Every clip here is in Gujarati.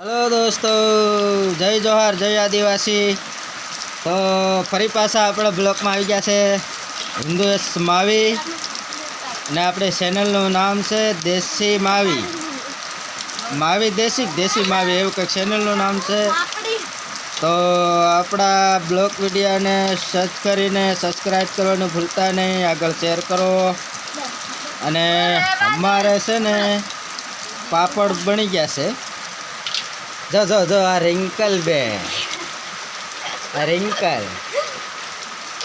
હલો દોસ્તો, જય જોહાર, જય આદિવાસી. તો ફરી પાછા આપણે બ્લોકમાં આવી ગયા છે હિન્દુએસ માવી ને આપણે ચેનલનું નામ છે દેશી માવી. માવી દેશી દેશી માવી, એવું કંઈક ચેનલનું નામ છે. તો આપણા બ્લોક વિડીયોને સર્ચ કરીને સબસ્ક્રાઈબ કરવાનું ભૂલતા નહીં, આગળ શેર કરો. અને અમારે છે ને પાપડ બની ગયા છે. જો જો જો આ રિંકલ બે. આ રિંકલ.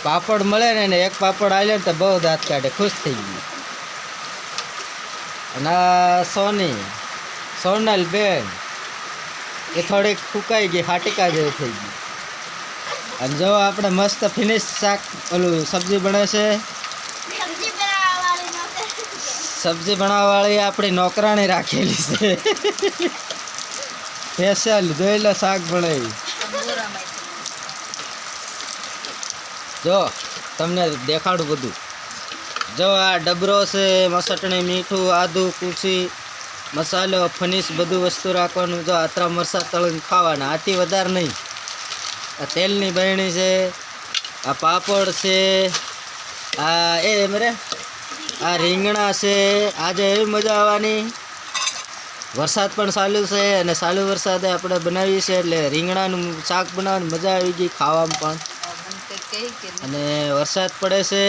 પાપડ મળે ને એને એક પાપડ આવ્યો ને તો બહુ દાંત કાઢે ખુશ થઈ ગઈ અને સોની સોનલ બેન એ થોડીક ફૂંકાઈ ગઈ હાટિકા જેવી થઈ ગઈ. અને જો આપણે મસ્ત ફિનિશ શાક ઓલું સબ્જી બને છે. સબ્જી બનાવવાવાળી આપણી નોકરાણી રાખેલી છે. સ્પેશિયલ જોયેલા શાક ભણાવી જો, તમને દેખાડું બધું. જો આ ડબરો છે મસટણી મીઠું, આદું કુસી મસાલો ફનીસ બધું વસ્તુ રાખવાનું. જો, આતરા મરસા તળીને ખાવાના. આથી વધારે નહીં. આ તેલની બહેણી છે, આ પાપડ છે, આ એ રે? આ રીંગણા છે. આજે એવી મજા આવવાની. વરસાદ પણ ચાલુ છે અને ચાલુ વરસાદે આપણે બનાવીએ છીએ એટલે રીંગણાનું શાક બનાવવાની મજા આવી ગઈ ખાવામાં પણ. અને વરસાદ પડે છે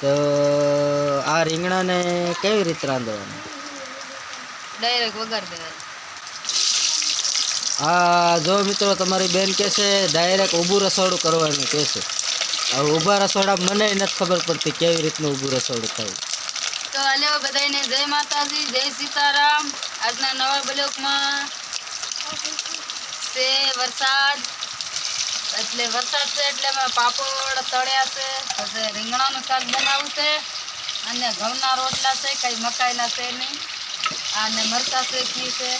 તો આ રીંગણાને કેવી રીતે રાંધવાનું? ડાયરેક્ટ વગાડ દેવાય આ જો મિત્રો તમારી બેન કહે છે ડાયરેક્ટ ઊભું રસોડું કરવાનું કહે છે. હવે ઊભા રસોડા મને નથી ખબર પડતી કેવી રીતનું ઊભું રસોડું થાય. તો હલો બધાને જય માતાજી, જય સીતારામ. આજના નવા બ્લોકમાં છે વરસાદ. એટલે વરસાદ છે એટલે અમે પાપડ તળ્યા છે. પછી રીંગણાનું શાક બનાવવું છે. અને ઘઉંના રોટલા છે, કંઈ મકાઈના છે નહીં. અને મરચાં ખી છે.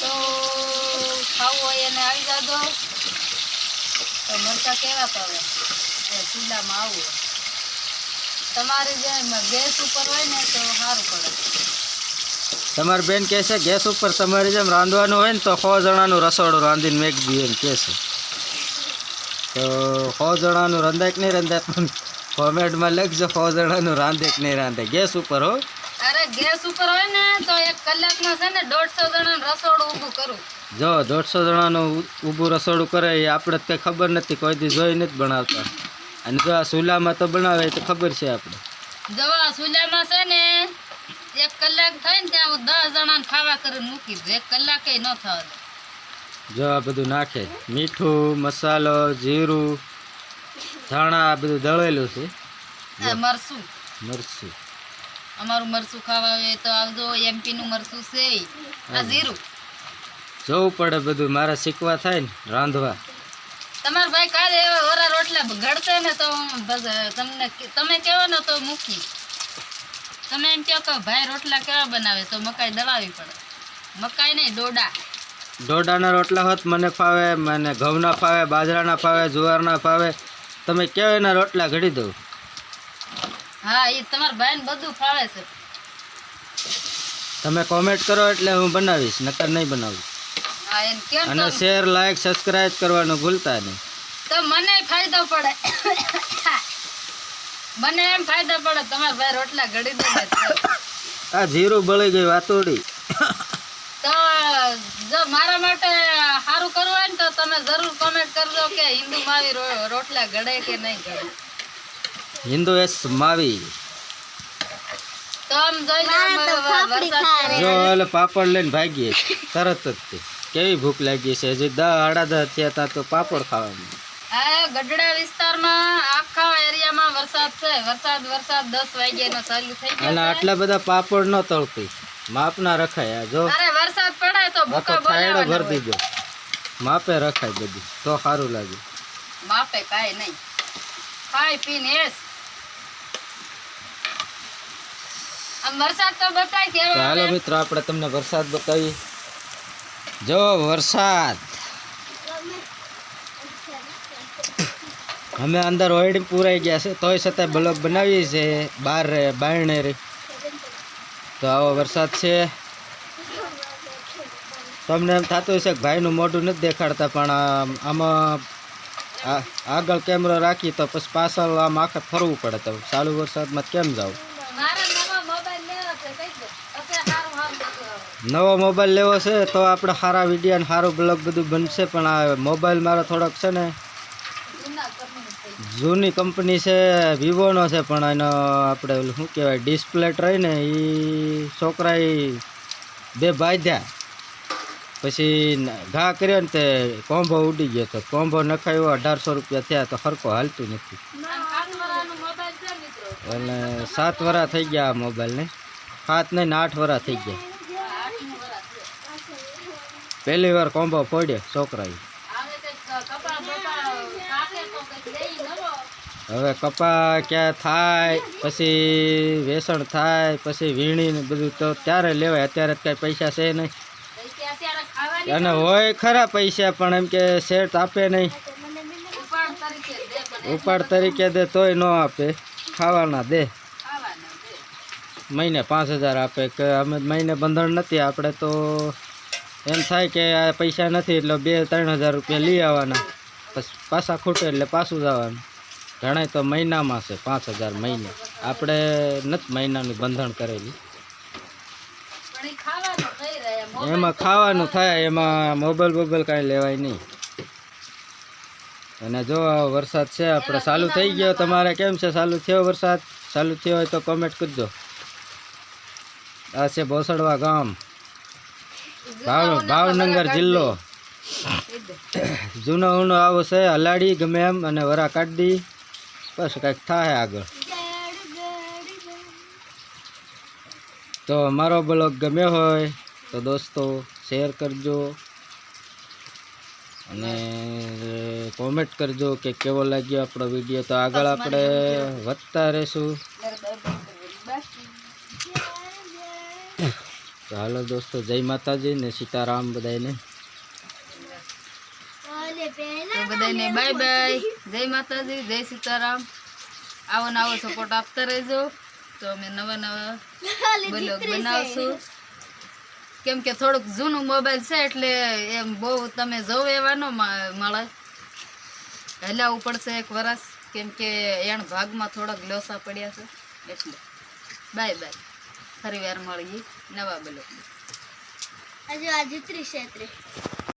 તો ખાવું હોય એને આવી જાજો. તો મરચાં કેવા પડે એ ચૂલામાં આવું તમારે જે ગેસ ઉપર હોય ને તો સારું પડે. તમારી બેન કહે છે ગેસ ઉપર તમારી જેમ રાંધવાનું હોય ને તો સો જણાનું રસોડું રાંધીને મેક દઈએ એમ કહે છે. તો સો જણાનું રંધાય કે નહીં રંધાય? પણ કોમેન્ટમાં લખજો સો જણાનું રાંધે કે નહીં રાંધે. ગેસ ઉપર હો. અરે ગેસ ઉપર હોય ને તો એક કલાકમાં છે ને દોઢસો જણાનું રસોડું ઊભું કરું. જો દોઢસો જણાનું ઊભું રસોડું કરે એ આપણે જ કંઈ ખબર નથી કોઈ દી જોઈ નથી બનાવતા. અને જો આ સુલામાં તો બનાવે તો ખબર છે આપણે. જવા સુલામાં છે ને એક કલાક થાય ને ત્યાં દસ જણાને ખાવા કરીને મૂકી દે. એક કલાકે ન થવા દઉં જો આ બધું નાખે. મીઠું મસાલો જીરું ધાણા આ બધું દળેલું છે. મરસું. મરસું. અમારું મરસું ખાવા આવે તો આવજો એમપી નું મરસું છે. આ જીરું. જોવું પડે બધું. મારે શીખવા થાય ને રાંધવા. તમારા ભાઈ કાલે એવા ઓરા રોટલા ઘડશે ને તો તમને તમે કહો ને તો મૂકી. તમે એમ કહો કે ભાઈ રોટલા કેવા બનાવે? તો મકાઈ દળાવી પડે. મકાઈ નહીં ડોડા. દોડાના રોટલા હોત મને ફાવે મને ઘઉંના ફાવે બાજરાના ફાવે જુવારના ફાવે. તમે કેવો એના રોટલા ઘડી દઉં હા એ તમારા ભાઈને બધું ફાવે છે. તમે કોમેન્ટ કરો એટલે હું બનાવીશ નકર નહીં બનાવું. અને શેર લાઈક સબસ્ક્રાઇબ કરવાનું ભૂલતા નહીં. તો મને ફાયદો પડે. મને એમ ફાયદો પડે તમારા ભાઈ રોટલા ઘડી દે આ જીરું બળી ગઈ વાતોડી. તો જો મારા માટે સારું કરવું હોય ને તો તમે જરૂર કોમેન્ટ કરજો કે હિન્દુ માવી રોટલા ઘડે કે નહીં ઘડે હિન્દુ એસ માવી. તો આમ જોઈ લો પાપડ લઈને ભાગીએ તરત જ કેવી ભૂખ લાગી છે? હજી દહ આડા દહ થયા હતા તો પાપડ ખાવાનું. ગઢડા વિસ્તારમાં આખા એરિયામાં વરસાદ છે. વરસાદ વરસાદ દસ વાગ્યાનો ચાલુ થઈ ગયો છે. આટલા બધા પાપડ ન તળતી. માપના રખાય જો. અરે વરસાદ પડે તો ભૂકા માપે રખાય બધું. તો સારું લાગે. માપે કાંઈ નહીં. ખાઈ પીને એસ આમ વરસાદ તો બતાય તો હાલો મિત્રો આપણે તમને વરસાદ બતાવી જો વરસાદ. અમે અંદર ઓઈડી પૂરાઈ ગયા છે, તોય છતાંય બ્લોક બનાવીએ છીએ બહાર બારણે રે તો આવો વરસાદ છે. તમને એમ થતું હશે કે ભાઈનું મોઢું નથી દેખાડતા, પણ આમ- આગળ કેમેરો રાખી તો પછી પાછળ આમ આખે ફરવું પડે તો. ચાલુ વરસાદમાં કેમ જાવ મારા નવા મોબાઈલ લેવા છે કઈ દે અત્યારે સારું સારું બધું આવે નવો મોબાઈલ લેવો છે તો આપણે સારા વીડિયો અને સારું બ્લોગ બધું બનશે. પણ આ મોબાઈલ મારો થોડોક છે ને જૂના કંપની છે વિવોનો છે પણ એનો આપણે ઓલું શું કહેવાય ડિસ્પ્લે ટ્રાય ને એ છોકરાએ બે બાંધ્યા. પછી ઘા કર્યો ને તે કોંભો ઉડી ગયો તો કોંભો નખાયો અઢારસો રૂપિયા થયા તો સરખો હાલતું નથી. એટલે સાત વરા થઈ ગયા આ મોબાઈલને સાત નહીં ને આઠ વરા થઈ ગયા. પહેલી વાર કોમ્બો ફોડે છોકરાએ. હવે કપા ક્યાં થાય પછી વેસણ થાય પછી વીણી ને બધું તો ત્યારે લેવાય અત્યારે કાંઈ પૈસા છે નહીં. અને હોય. ખરા પૈસા પણ એમ કે શેઠ આપે નહીં. ઉપાડ તરીકે દે તોય ન આપે. ખાવાના દે. ખાવાના દે. મહિને પાંચ હજાર આપે કે અમે મહિને બંધણ નથી આપણે તો એમ થાય કે આ પૈસા નથી એટલે બે ત્રણ હજાર રૂપિયા લઈ આવવાના. પછી પાછા ખૂટે એટલે પાછું જવાનું. ઘણા તો મહિનામાં છે પાંચ હજાર મહિને. આપણે નથી મહિનાનું બંધણ કરેલું. એમાં ખાવાનું થાય એમાં મોબાઈલ બોબાઈલ કાંઈ લેવાય નહીં. અને જો વરસાદ છે આપણે ચાલુ થઈ ગયો તમારે કેમ છે? ચાલુ થયો વરસાદ? ચાલુ થયો હોય તો કોમેન્ટ કરજો. આ છે ભોસડવા ગામ. ભાવ ભાવનગર જિલ્લો. જૂનો ઊનો આવો છે હલાડી ગમે એમ અને વરા કાઢી બસ કાંઈક થાય આગળ. તો અમારો બ્લોગ ગમ્યો હોય તો દોસ્તો શેર કરજો અને કોમેન્ટ કરજો કે કેવો લાગ્યો આપણો વીડિયો. તો આગળ આપણે વધતા રહેશું મારે બાય બાય કરવાની બાકી. તો હાલો દોસ્તો જય માતાજી ને સીતારામ બધાને બધાને બાય બાય જય માતાજી જય સીતારામ. આવો ને આવો સપોર્ટ આપતા રહેજો. તો અમે નવા નવા બ્લોગ બનાવશું. કેમ કે થોડુંક જૂનું મોબાઈલ છે એટલે એમ બહુ તમે જોવ એવા ન મળે. હલાવવું પડશે એક વરસ. કેમ કે એણ ભાગમાં થોડાક લોસા પડ્યા છે. એટલે. બાય બાય ફરી વાર મળીએ નવા બ્લોગમાં. હજુ આજે ત્રીસ